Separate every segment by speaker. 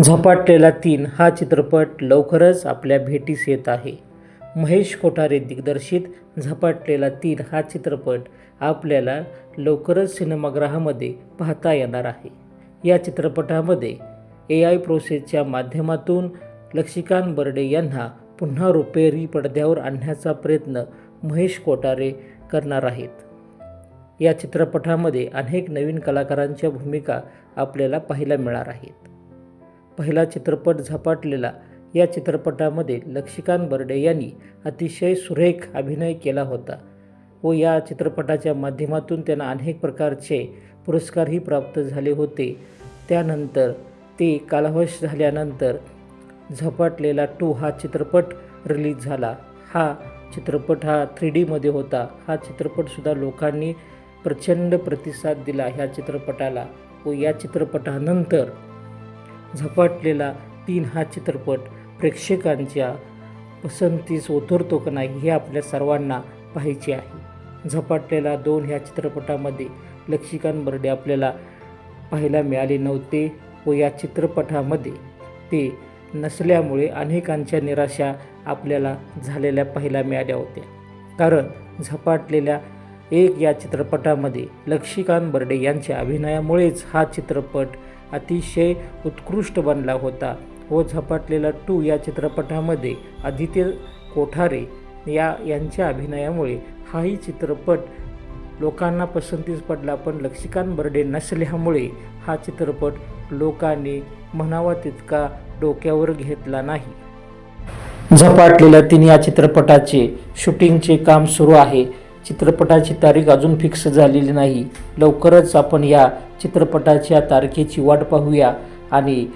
Speaker 1: झपाटलेला तीन हा चित्रपट लवकरच आपल्या भेटीस येत आहे. महेश कोठारे दिग्दर्शित झपाटलेला तीन हा चित्रपट आपल्याला लवकरच सिनेमागृहामध्ये पाहता येणार आहे. या चित्रपटामध्ये ए आय प्रोसेसच्या माध्यमातून लक्ष्मीकांत बर्डे यांना पुन्हा रुपेरी पडद्यावर आणण्याचा प्रयत्न महेश कोठारे करणार आहेत. या चित्रपटामध्ये अनेक नवीन कलाकारांच्या भूमिका आपल्याला पाहायला मिळणार आहेत. पहिला चित्रपट झपाटलेला. या चित्रपटामध्ये लक्ष्मीकांत बर्डे यांनी अतिशय सुरेख अभिनय केला होता व या चित्रपटाच्या माध्यमातून त्यांना अनेक प्रकारचे पुरस्कारही प्राप्त झाले होते. त्यानंतर ते कालावश झाल्यानंतर झपाटलेला टू हा चित्रपट रिलीज झाला. हा चित्रपट हा थ्री डीमध्ये होता. हा चित्रपटसुद्धा लोकांनी प्रचंड प्रतिसाद दिला ह्या चित्रपटाला व या चित्रपटानंतर झपाटलेला तीन हा चित्रपट प्रेक्षकांच्या पसंतीस उतरतो का नाही हे आपल्या सर्वांना पाहायचे आहे. झपाटलेला दोन ह्या चित्रपटामध्ये लक्ष्मीकांत बर्डे आपल्याला पाहायला मिळाले नव्हते व या चित्रपटामध्ये ते नसल्यामुळे अनेकांच्या निराशा आपल्याला झालेल्या पाहायला मिळाल्या होत्या. कारण झपाटलेल्या एक या चित्रपटामध्ये लक्ष्मीकांत बर्डे यांच्या अभिनयामुळेच हा चित्रपट अतिशय उत्कृष्ट बनला होता. व झपाटलेला टू या चित्रपटामध्ये आदित्य कोठारे या यांच्या अभिनयामुळे हाही चित्रपट लोकांना पसंतीस पडला. पण लक्ष्मीकांत बर्डे नसल्यामुळे हा चित्रपट लोकांनी म्हणावा तितका डोक्यावर घेतला नाही. झपाटलेल्या तीन या चित्रपटाचे शूटिंगचे काम सुरू आहे. चित्रपटाची तारीख अजून फिक्स झालेली नाही. लवकरच आपण या चित्रपटाच्या तारखेची वाट पाहूया आणि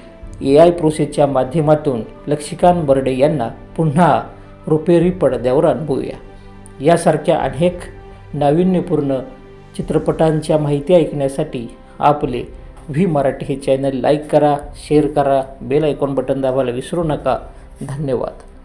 Speaker 1: ए आय प्रोसेसच्या माध्यमातून लक्ष्मीकांत बर्डे यांना पुन्हा रुपेरी पडद्यावर अनुभवूया यासारख्या अनेक नाविन्यपूर्ण चित्रपटांच्या माहिती ऐकण्यासाठी आपले व्ही मराठी हे चॅनल लाईक करा शेअर करा बेल आयकॉन बटन दाबायला विसरू नका. धन्यवाद.